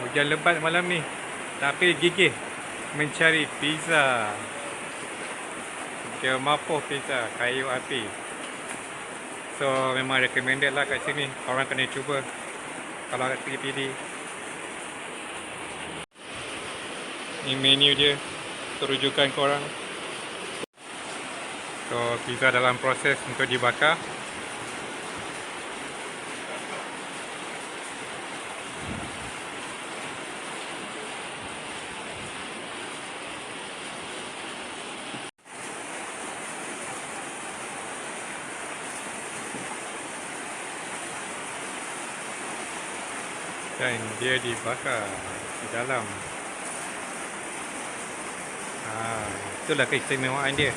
Hujan lebat malam ni. Tapi gigih mencari pizza. Dia mapuh pizza kayu api. So memang recommended lah kat sini. Orang kena cuba. Kalau PPD. Ini menu dia. Terujukan korang. So pizza dalam proses untuk dibakar. Dan dia dibakar di dalam. Ah, itulah keistimewaan dia.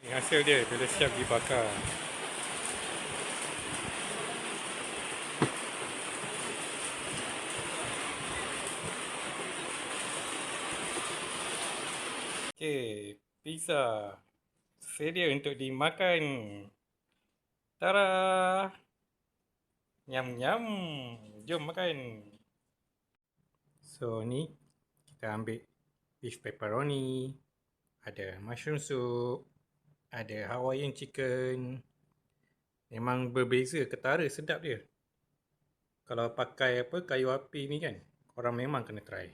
Ini hasil dia bila siap dibakar. Okey, pizza sedia untuk dimakan. Tara! Nyam nyam. Jom makan. So ni kita ambil beef pepperoni, ada mushroom soup, ada Hawaiian chicken. Memang berbeza ketara sedap dia. Kalau pakai apa kayu api ni kan, korang memang kena try.